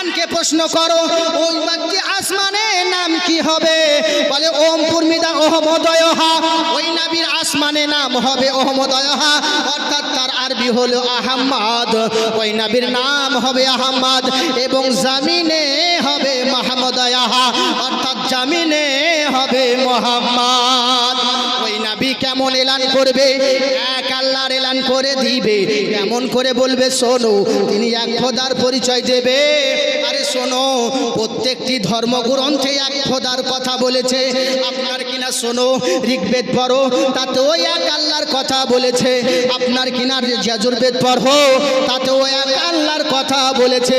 আসমানকে প্রশ্ন করো, ওই বাক্যে আসমানের নাম কি হবে? বলে ওম পূর্মিদা ওহমদয়হা ওই নাবির আসমানে নাম হবে ওহমদয়হা অর্থাৎ তার আরবি হলো আহম্মদ। ওই নাবির নাম হবে আহম্মদ এবং জামিনে হবে মাহমদয়াহা অর্থাৎ জামিনে হবে মোহাম্মদ। ওই নাবি কেমন এলান করবে? এক আল্লাহর এলান করে দিবে। এমন করে বলবে, শোনো, তিনি এক খোদার পরিচয় দেবে। আরে শোনো, প্রত্যেকটি ধর্মগ্রন্থে এক খোদার কথা বলেছে। আপনার কিনা শোনো, ঋগ্বেদ পড়ো তাতে ওই এক আল্লাহর কথা বলেছে। আপনার কিনা যজুর্বেদ পড়ো তাতে ওই এক আল্লাহর কথা বলেছে।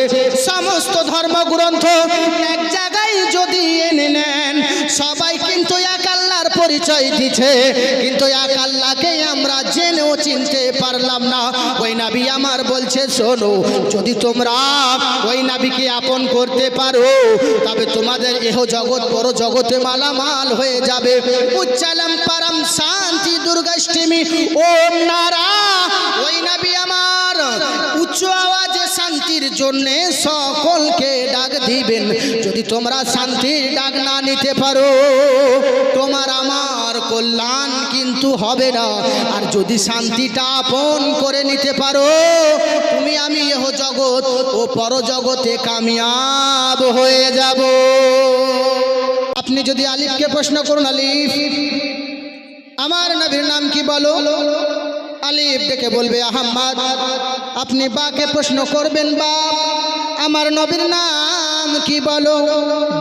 সমস্ত ধর্মগ্রন্থ এক জায়গায় যদি এনে নেন, সবাই কিন্তু এক আল্লাহর পরিচয় দিচ্ছে। কিন্তু এক আল্লাহকে আমরা জেনেও চিনতে পারলাম না। ওই নাবি আমার বলছে, শোনো, যদি তোমরা ওই নাবিকে আপন করতে পারো, তবে তোমাদের এহ জগৎ বড় জগতে মালামাল হয়ে যাবে। উচ্চালাম পারাম শান্তি দুর্গাষ্টমী, ওম নারা ওই নাবি আমার উচ্চ আওয়াজে শান্তির জন্যে সকলকে ডাক দিবেন। যদি তোমরা শান্তির ডাক না নিতে পারো, তোমার আমার কল্যাণ কিন্তু হবে না। আর যদি শান্তিটা আপন করে নিতে পারো, তুমি আমি এহ জগৎ ও পরজগতে কামিয়াব হয়ে যাব। আপনি যদি আলিফকে প্রশ্ন করুন, আলিফ, আমার নবীর নাম কি বলো? আলিফ ডেকে বলবে, আহম্মদ, আপনি বাকে প্রশ্ন করবেন বা? আমার নবীর নাম কি বলো?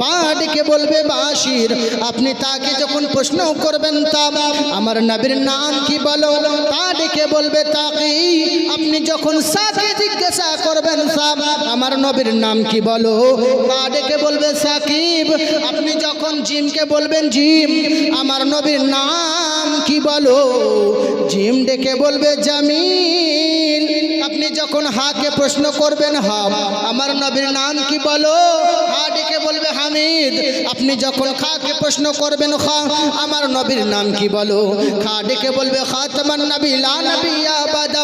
বা ডেকে বলবে বাসির আপনি তাকে যখন প্রশ্ন করবেন তা, আমার নবীর নাম কি বলো? তা ডেকে বলবে, তাকে, আপনি যখন সাকে জিজ্ঞাসা করবেন সাব আমার নবীর নাম কি বলো? তা ডেকে বলবে, সাকিব, আপনি যখন জিমকে বলবেন জিম, আমার নবীর নাম কি বলো? জিম ডেকে বলবে, জামিল, আপনি যখন হাকে প্রশ্ন করবেন হাম আমার নবীর নাম কি বলো? হা ডেকে বলবে, হামিদ, আপনি যখন খাকে প্রশ্ন করবেন খা আমার নবীর নাম কি বলো? খা ডেকে বলবে খা তোমার নবী, লা নবী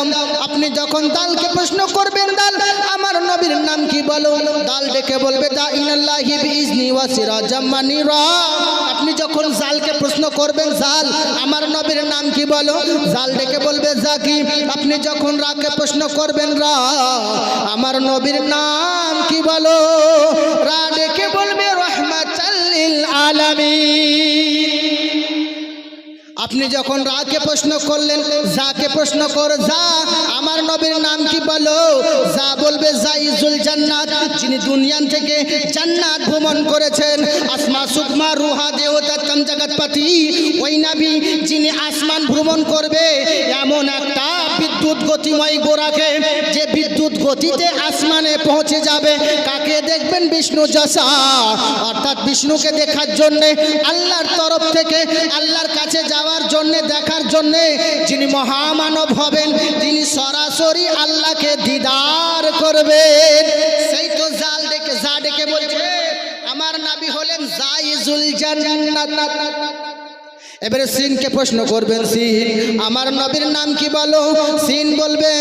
আবাদাম আপনি যখন দালকে প্রশ্ন করবেন দাল, আমার নবীর নাম কি বলো? দাল ডেকে বলবে দা ইনাল্লাহি বিইজনি ওয়া সিরাজাম মানিরা। আপনি যখন জালকে প্রশ্ন করবেন, জাল, আমার নবীর নাম কি বলো? জাল ডেকে বলবে, জাকি, আপনি যখন রাকে প্রশ্ন করবেন, রা, আমার নবীর নাম কি বলো? রা ডেকে বলবে রহমাতাল্লিল আলামিন। আপনি যখন রাকে প্রশ্ন করলেন, যাকে প্রশ্ন কর, যা। আমার নবীর নাম কি বলো? যা বলবে জাইজুল জান্নাত, যিনি দুনিয়ান থেকে জান্নাত ভ্রমণ করেছেন। আসমা সুকমা রুহা দেবতা তম জগৎপতি ওই নাবি যিনি আসমান ভ্রমণ করবে, এমন একটা বিদ্যুৎ গতিময় গোড়াকে যে বিদ্যুৎ গতিতে আসমানে পৌঁছে যাবে। কাকে দেখবেন বিষ্ণু যশা। অর্থাৎ বিষ্ণুকে দেখার জন্যে আল্লাহর তরফ থেকে আল্লাহর কাছে জন্যে, দেখার জন্যে যিনি মহামানব হবেন, তিনি সরাসরি আল্লাহকে দিদার করবেন। সেই তো জাল ডেকে যা ডেকে বলছে, আমার নাবি হলেন জাইজুল জান্নাত। এবারে সিনকে প্রশ্ন করবেন, সিন, আমার নবীর নাম কি বলো? সিন বলবে,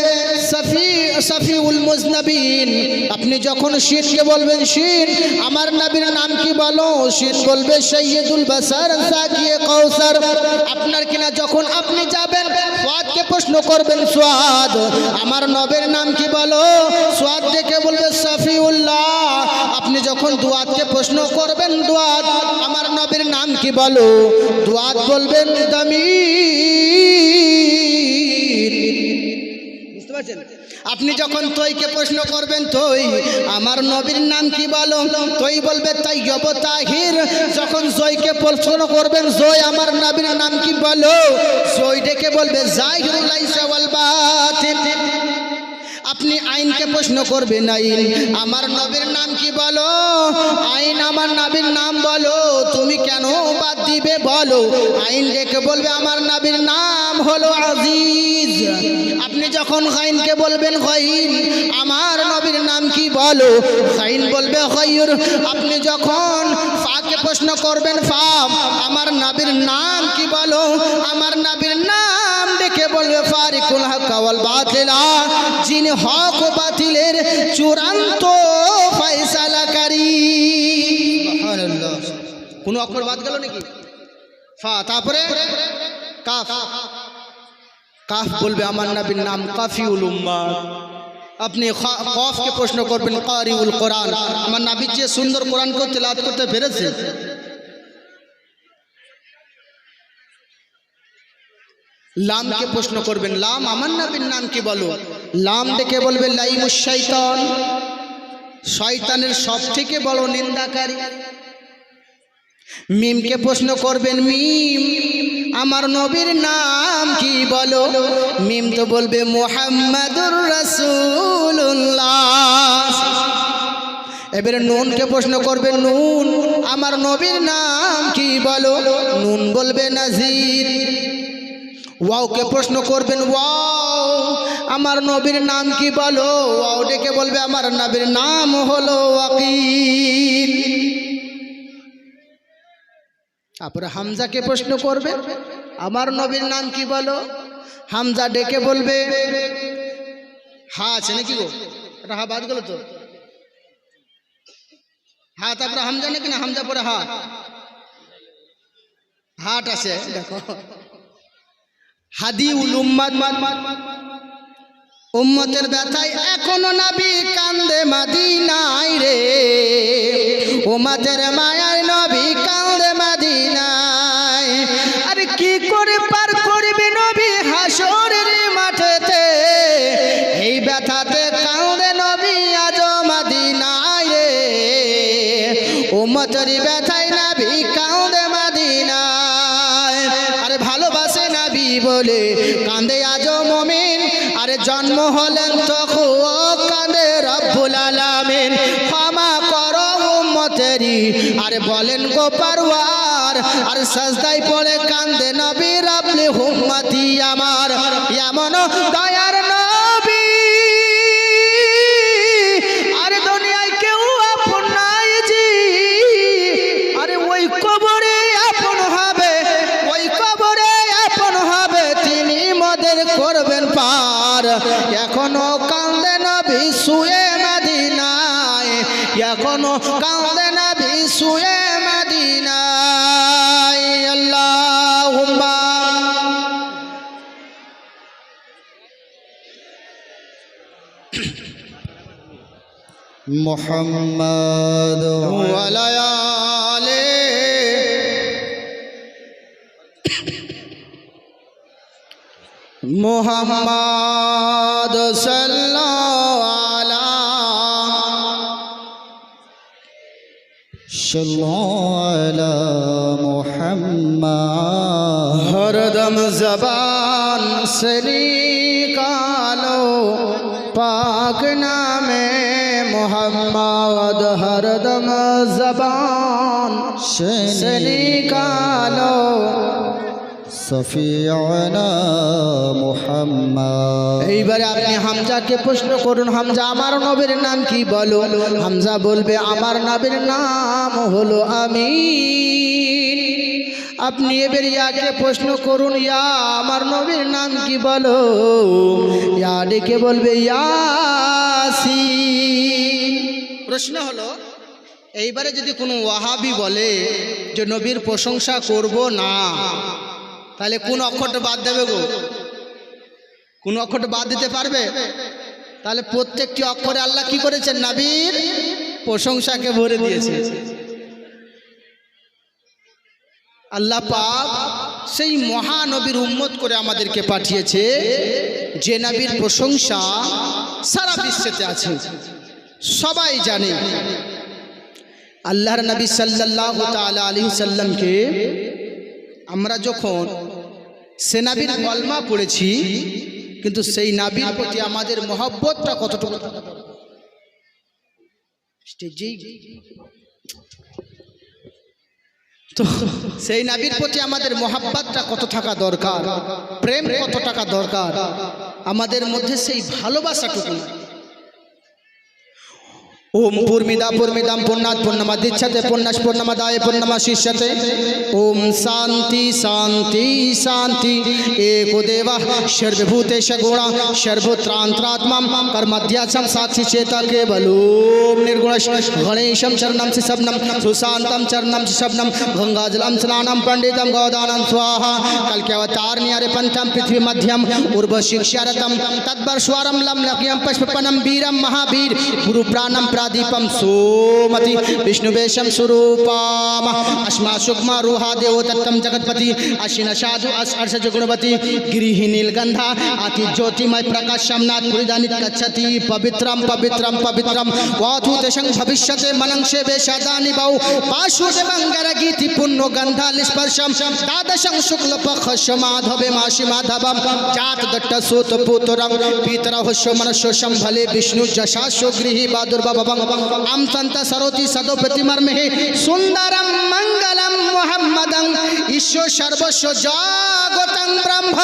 সফি, সফিউল মুজনবিন। আপনি যখন শিনকে বলবেন শিন আমার নবীর নাম কি বলো? শিন বলবে সৈয়দুল বাসার সাকিয়ে কৌসার আপনার কিনা যখন আপনি যাবেন, সোয়াদকে প্রশ্ন করবেন, সোয়াদ, আমার নবীর নাম কি বলো? সোয়াদ দেখে বলবে, সফিউল্লাহ। যখন দুয়াতকে প্রশ্ন করবেন, দুয়াত, আমার নবীর নাম কি বলো? দুয়াত বলবেন দামি বুঝতে পারছেন? আপনি যখন তৈকে প্রশ্ন করবেন, তৈ, আমার নবীর নাম কি বলো? তৈ বলবে, তাই তাহির। যখন জয়কে প্রশ্ন করবেন, জয়, আমার নবীর নাম কি বলো? জয় ডেকে বলবে বাতিল। আপনি আইনকে প্রশ্ন করবেন আইন আমার নবীর নাম কি বলো? আইন আমার নবীর নাম বলো। তুমি কেন বাদ দিবে বলো? আইন ডেকে বলবে, আমার নবীর নাম হলো আজিজ। আপনি যখন গাইনকে বলবেন গাইন আমার নবীর নাম কি বলো? গাইন বলবে গাইর আপনি যখন ফাকে প্রশ্ন করবেন, ফাম, আমার নবীর নাম কি বলো? আমার নবীর নাম বলবে ফারিকুল হাকাওয়াল বাতিলা যিনি হক ও বাতিলের চূড়ান্ত ফয়সালাকারী। কোনো অক্ষর বাদ গেল নাকি? ফা, তারপরে? কাফ। কাফ বলবে, আমার নবীর নাম কাফিউল উম্মা আপনি কফকে প্রশ্ন করবেন, কারিউল কোরআন। আমার নাবির যে সুন্দর কোরআনকে তেলাত করতে পেরেছে লামকে প্রশ্ন করবেন, লাম আমার নবীর নাম কি বলো? লাম ডেকে বলবে, লাইমুস শয়তান শয়তানের সব থেকে বড় নিন্দাকারী। মিমকে প্রশ্ন করবেন, মিম, আমার নবীর নাম কি বলো? মিম তো বলবে, মোহাম্মদুর রাসূলুল্লাহ। এবারে নুনকে প্রশ্ন করবে, নুন, আমার নবীর নাম কি বলো? নুন বলবে, নাজির। ওয়াওকে প্রশ্ন করবেন, ওয়াও, আমার নবীর নাম কি বলো? ওয়াও ডেকে বলবে, আমার নবীর নাম হলো ওয়াকিল তারপরে হামজাকে প্রশ্ন করবে, আমার নবীর নাম কি বলো? হামজা ডেকে বলবে, হা আছে নাকি গো? এটা হা বাদ গেল তো। হা, তারপরে হামজা নাকি না? হামজা পরে হা। হাট আছে, দেখো। হাদি উল উম্মাদ উম্মতের ব্যথায় এখনও নবী কান্দে মাদিনায় রে। উম্মতের মায়ায় নবী কান্দে মাদিনায়। আরে কি করে পার করবে নবী হাসরের মাঠেতে? এই ব্যথাতে কান্দে নবী আজ মাদিনায় রে। উম্মতের ব্যথায় বলে কান্দে আজ মমিন, আরে জন্ম হলেন তখন কান্দে রব্বুল আলামিন। ক্ষমা করো উম্মতেরি আরে বলেন গো পারওয়ার, আর সাজদাই পড়ে কান্দে নবী রাবলি হুম্মতি আমার। এমন দয়ার এখনও কান্দে না বিশুয়ে মাদিনায়। এখনও কান্দে না বিশুয়ে মাদিনায়। আল্লাহ মোহাম্মদ আলায়া মোহাম্মদ সাল্লা মোহাম্মদ হরদম জবান সরি কালো পাক নামে মোহাম্মদ হরদম জবান সরি কালো এইবারে আপনি হামজাকে প্রশ্ন করুন, হামজা, আমার নবীর নাম কি বলো হামজা বলবে, আমার নবীর নাম হলো আমি আপনি এবার ইয়াকে প্রশ্ন করুন, ইয়া, আমার নবীর নাম কি বলো ইয়া ডেকে বলবে, ইয়াসিন। প্রশ্ন হলো, এইবারে যদি কোনো ওয়াহাবি বলে যে নবীর প্রশংসা করব না তাহলে কোন অক্ষরটা বাদ দেবে গো? কোন অক্ষরটা বাদ দিতে পারবে? তাহলে প্রত্যেকটি অক্ষরে আল্লাহ কি করেছেন? নাবির প্রশংসাকে ভরে দিয়েছে আল্লাহ পাক সেই মহানবীর উম্মত করে আমাদেরকে পাঠিয়েছে, যে নবীর প্রশংসা সারা বিশ্বেতে আছে। সবাই জানে। আল্লাহর নবী সাল্লাল্লাহু তাআলা আলাইহি সাল্লামকে আমরা যখন সে নাবির কলমা পড়েছি, কিন্তু সেই নাবির প্রতি আমাদের মহব্বতটা কতটুকু? তো সেই নাবির প্রতি আমাদের মহাব্বাতটা কত থাকা দরকার? প্রেম কত টাকা দরকার? আমাদের মধ্যে সেই ভালোবাসাটুকু। ओम पूर्मिदा पूर्मिदम पुण्णात् पुण्यमदिच्छते पुण्यस् पुण्यमदाय पुण्यमशिष्यते ओम शांति शांति शांति एको देवः सर्वभूतेश गुण सर्वत्रांतरात्मा कर्मध्यासं साक्षी चेता केवलोम निर्गुणश गणेशं चरणं शिशब्नं सुशान्तं चरणं शिशब्नं गंगाजलं स्नानं पंडितं गोदानं स्वाहा कल के अवतार न्यारे पंथम पृथ्वी मध्यम उर्व शिक्षारतम तद्वर्स्वरम लम लक्ष्यम पुष्पनम वीरम महावीर गुरु प्राणम प्रादीपम सोमति विष्णुवेशम स्वरूपाम अस्मा सुक्मा रुहा देव तत्तम जगतपति अशिन साधु अस अर्षज गुणवती गिरिहि नीलगंधा अति ज्योतिमय प्रकाशम नाथ पुरिदानित गच्छति पवित्रम पवित्रम पवित्रम वाधुतेशं भविष्यते मनंशे वेशदानि बहु वासुदेवंगर गीति पुण्यो गंधा स्पर्शम द्वादशं शुक्ल पक्ष माधवे मासी माधवम जात दट्ट सूत पुत्रम पीतर हुष्य मनस्यो संभले Vishnu जशास्यो गृही बादुर्भवम am santa saroti sado প্রতিমার মেহে সুন্দরম মঙ্গলম মোহাম্মদং ঈশ্বর সর্বস্ব জাগতং ব্রহ্ম।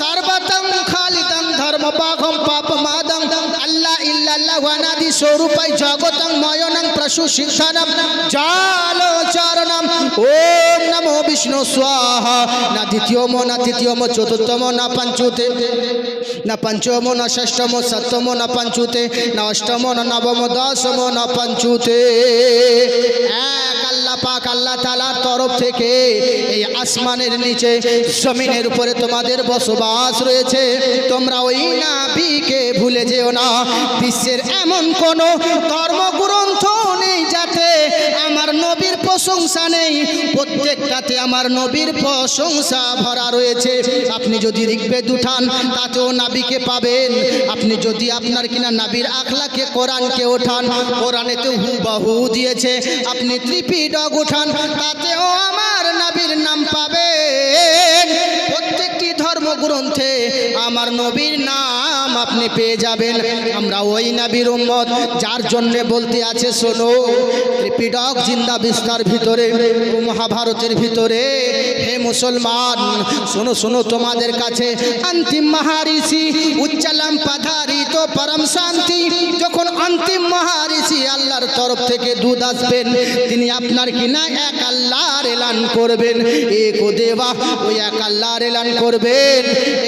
সর্বতং খালিতং ধর্ম পাপম মাদং আল্লাহ ইল্লাল্লাহু আনাদি স্বরূপাই জাগতং ময়নং প্রসু শিক্ষানম জালো চরণম ওম নমো বিষ্ণু স্বাহা। না দ্বিতীয়ম, না তৃতীয়ম, চতুর্থম, না পঞ্চুতে না পঞ্চম, না ষষ্ঠম, সপ্তম, না পঞ্চুতে, না অষ্টম, না নবম, দশম, না পঞ্চুতে। তালার তরফ থেকে এই আসমানের নিচে উপরে তোমাদের বসবাস রয়েছে। তোমরা ওই ভুলে যেও না। বিশ্বের এমন কোন নেই আমার নবীর প্রশংসা নেই। প্রত্যেকটাতে আমার নবীর প্রশংসা ভরা রয়েছে। আপনি যদি ঋগ্বেদ উঠান, তাতেও নাবিকে পাবেন। আপনি যদি আপনার কিনা নাবির আখলাকে কোরআনকে ওঠান কোরআনে কোরআনেতে হুবাহু দিয়েছে। আপনি ত্রিপিডক উঠান, তাতেও আমার নাবির নাম পাবেন। প্রত্যেকটি ধর্মগ্রন্থে আমার নবীর নাম আপনি পেয়ে যাবেন। আমরা ওই নাবির উম্মত, যার জন্যে বলতে আছে, শোনো ত্রিপিডক জিন্দা বিস্তার ভিতরে, মহাভারতের ভিতরে হে মুসলমান, শোনো শোনো তোমাদের কাছে অন্তিম মহারিষি উচ্চালাম পাধারিত পরম শান্তি। যখন অন্তিম মহারিষি আল্লাহর তরফ থেকে দুধ আসবেন, তিনি আপনার কিনা এক আল্লাহর এলান করবেন। এক দেবা ওই এক আল্লাহর এলান করবেন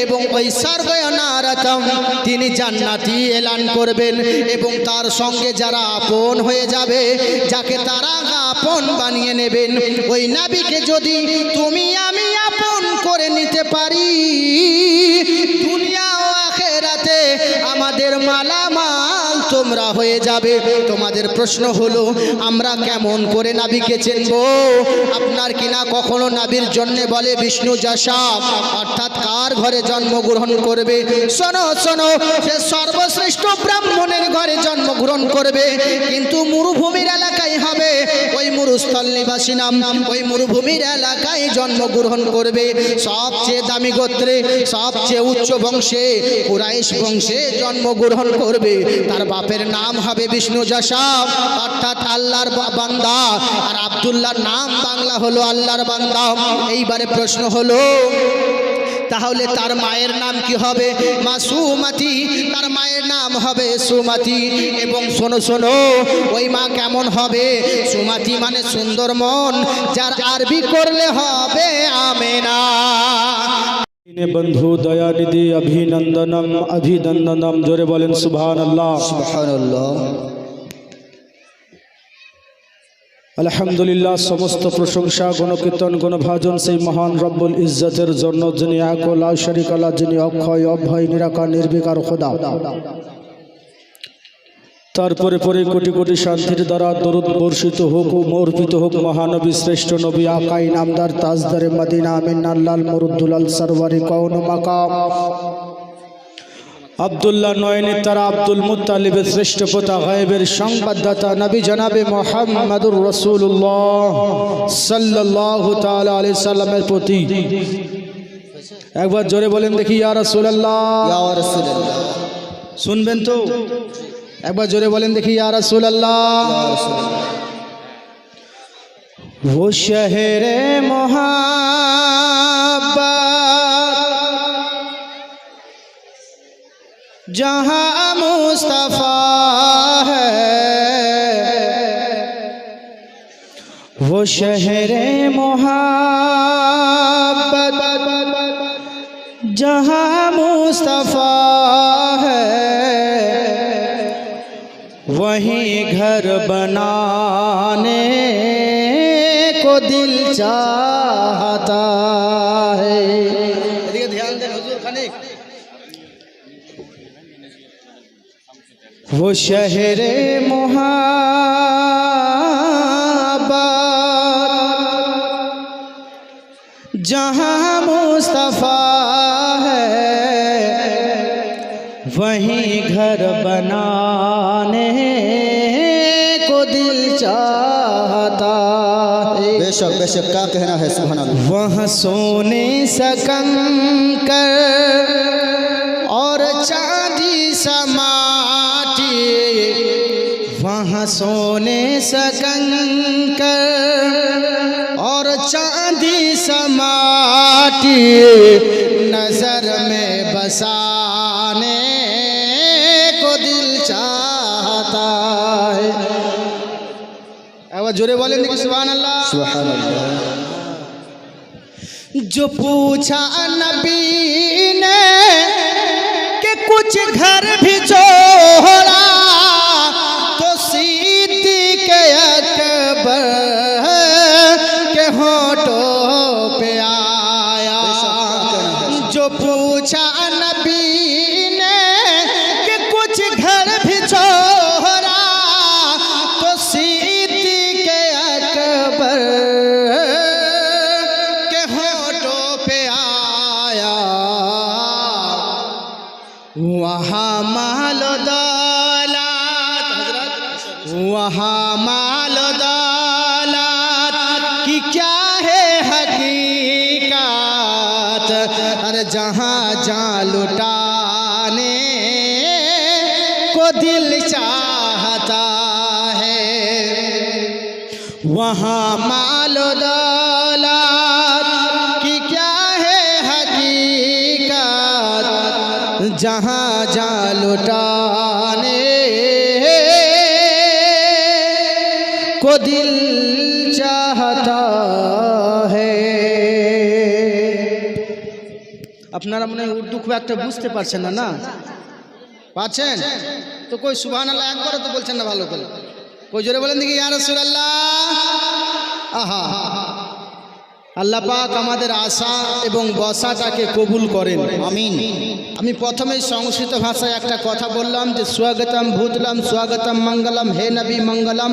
এবং ওই সর্বনারতম তিনি জান্নাতি এলান করবেন এবং তার সঙ্গে যারা আপন হয়ে যাবে, যাকে তারা আপন বানিয়ে নেবেন, ওই নাবিকে যদি তুমি আমি আপন করে নিতে পারি। দুনিয়া ও আখেরাতে আমাদের মালামাল তোমরা হয়ে যাবে। তোমাদের প্রশ্ন হলো, আমরা কেমন করে নাবিকে চিনব? আপনার কিনা কখনো নাবির জন্যে বলে, বিষ্ণু যশা অর্থাৎ কার ঘরে জন্মগ্রহণ করবে? শোনো শোনো, সে সর্বশ্রেষ্ঠ ব্রাহ্মণের ঘরে জন্মগ্রহণ করবে, কিন্তু মরুভূমির এলাকায় হবে। ওই মরুস্থল নিবাসী নাম, ওই মরুভূমির এলাকায় জন্মগ্রহণ করবে। সবচেয়ে দামি গোত্রে, সবচেয়ে উচ্চ বংশে, কুরাইশ বংশে জন্মগ্রহণ করবে। তার বাপের নাম হবে বিষ্ণু যশা অর্থাৎ আল্লাহর বান্দা। আর আব্দুল্লাহর নাম বাংলা হলো আল্লাহর বান্দা। এইবারে প্রশ্ন হলো, তাহলে তার মায়ের নাম কি হবে? মা সুমাতি। তার মায়ের নাম হবে সুমাতি। এবং শোনো শোনো, ওই মা কেমন হবে? সুমাতি মানে সুন্দর মন, যার আরবি করলে হবে আমেনা। বন্ধু দয়ানিধি অভিনন্দনম অভিনন্দনম। জোরে বলেন সুবহান আল্লাহ সুবহানাল্লাহ। আলহামদুলিল্লাহ সমস্ত প্রশংসা গণকীর্তন গণভাজন সেই মহান রব্বুল ইজ্জতের জন্য যিনি একলা শরিকলা যিনি অক্ষয় অভয় নিরাকার নির্বিকার খোদা। তারপরে পরে কোটি কোটি শান্তির দ্বারা দরুদ বর্ষিত হোক ও মর্পিত হোক মহানবী শ্রেষ্ঠ নবী আকাই নামদার তাজদারে মদিনা আমিন আল্লাল মরুদ্দুলাল সরওয়ারি কৌন মাকাম। আবদুল্লাহ নয়নে তারা আব্দুল মুতালিবের শ্রেষ্ঠ পোতা গায়েবের সংবাদদাতা নবী জনাবে মোহাম্মদুর রসুল্লাহ সাল্লাহ তাআলা আলাইহি সাল্লামের প্রতি। একবার জোরে বলেন দেখি ইয়া রাসূলুল্লাহ। ইয়া শুনবেন তো? ایک بار جورے بولیں دیکھیں یا رسول اللہ وہ شہر محبت جہاں مصطفیٰ ہے وہ شہر محبت جہاں مصطفیٰ گھر بنانے کو دل چاہتا ہے۔ وہ شہر محابات جہاں مصطفیٰ ہے، وہیں گھر بنانے دل چاہتا بے شک بے شک کا کہنا ہے سبحان اللہ۔ وہاں سونے سکن کر اور چاندی سماٹی وہاں سونے سکن کر اور چاندی سماٹی نظر आवाज जोरे बोलें कि सुभान अल्लाह सुबहान अल्लाह जो पूछा नबी ने कि कुछ घर भी छोड़ा وہاں مال دولت کی کیا ہے حقیقت؟ ارے جہاں جہاں لٹانے کو دل چاہتا ہے، وہاں مال দিল চাহতা আপনারা মনে হয় উর্দু খুব একটা বুঝতে পারছেন না না? পাচ্ছেন তো কই সুবাহান আল্লাহ একবারও তো বলছেন না ভালো করে। কই, জোরে বলেন দেখি ইয়ার রসুল্লাহ আহা আল্লাহ পাক আমাদের আশা এবং বসাটাকে কবুল করেন। আমিন। আমি প্রথমেই সংস্কৃত ভাষায় একটা কথা বললাম যে, স্বাগতম, ভূতলাম, স্বাগতম, মঙ্গলম, হে নবী, মঙ্গলম।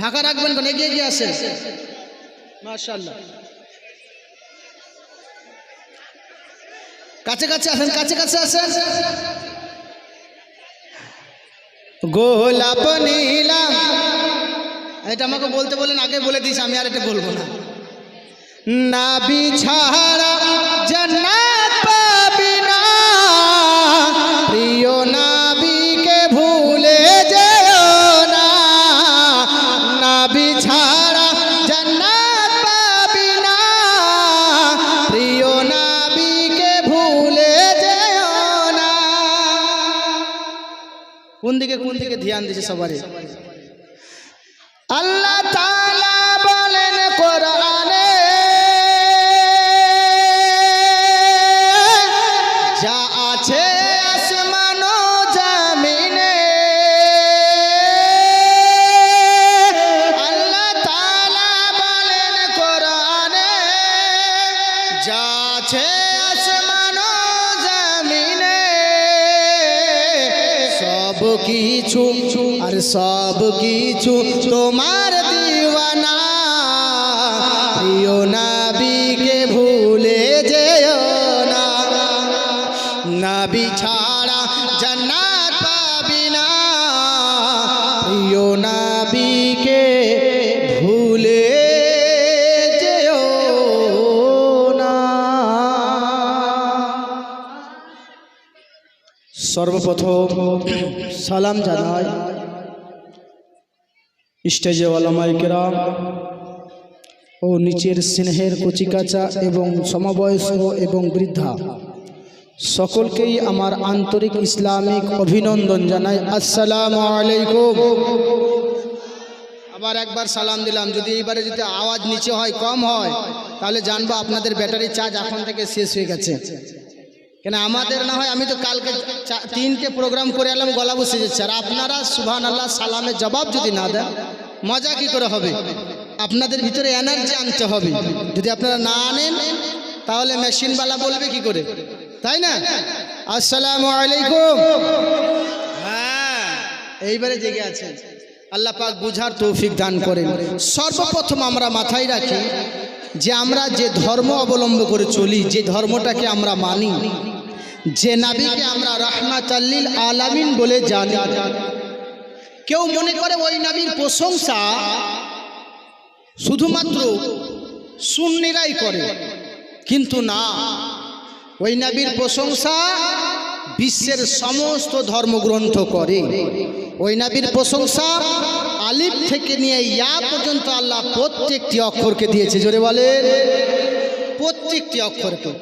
ফাঁকা রাখবেন কেন? এগিয়ে এগিয়ে আসেন। মাশাল্লাহ কাছে কাছে আসেন, কাছে কাছে আসেন। গোলাপ নীলা এটা আমাকে বলতে বলেন, আগে বলে দিস, আমি আর এটা বলব না। নাবি ছাড়া কোন দিয়েছে সবারই। আল্লাহ তাআলা কিছু, আর সব কিছু তোমার দিওয়ানা। প্রিয় নাবিকে ভুলে যেও না। নাবি ছাড়া জান্নাত পাবি না। প্রিয় নাবিকে ভুলে যেও না। সর্বপ্রথম সালাম জানাই স্টেজে ওলামাইকেরাম ও নিচের স্নেহের কচিকাচা এবং সমবয়স্ক এবং বৃদ্ধা, সকলকেই আমার আন্তরিক ইসলামিক অভিনন্দন জানাই। আসসালামু আলাইকুম। আবার একবার সালাম দিলাম। যদি এইবারে যদি আওয়াজ নিচে হয়, কম হয়, তাহলে জানব আপনাদের ব্যাটারি চার্জ এখন থেকে শেষ হয়ে গেছে। কেন আমাদের না হয়, আমি তো কালকে তিনটে প্রোগ্রাম করে এলাম, গলা বসে যাচ্ছে। আর আপনারা সুবহান আল্লাহ সালামের জবাব যদি না দেন, মজা কি করে হবে? আপনাদের ভিতরে এনার্জি আনতে হবে। যদি আপনারা না আনেন, তাহলে মেশিনওয়ালা বলবে কি করে? তাই না? আসসালামু আলাইকুম। হ্যাঁ এইবারে জেগে আছেন। আল্লাহ পাক বুঝার তৌফিক দান করেন। সর্বপ্রথম আমরা মাথায় রাখি যে আমরা যে ধর্ম অবলম্বন করে চলি, যে ধর্মটাকে আমরা মানি যে নাবিকে আমরা রাহমাতাল্লিল আলামিন বলে জানি। কেউ মনে করে ওই নাবির প্রশংসা শুধুমাত্র সুন্নিরাই করে, কিন্তু না। ওই নাবির প্রশংসা বিশ্বের সমস্ত ধর্মগ্রন্থ করে। ওই নাবির প্রশংসা আলিফ থেকে নিয়ে ইয়া পর্যন্ত আল্লাহ প্রত্যেকটি অক্ষরকে দিয়েছে। জোরে বলেন, প্রত্যেকটি অক্ষরকে।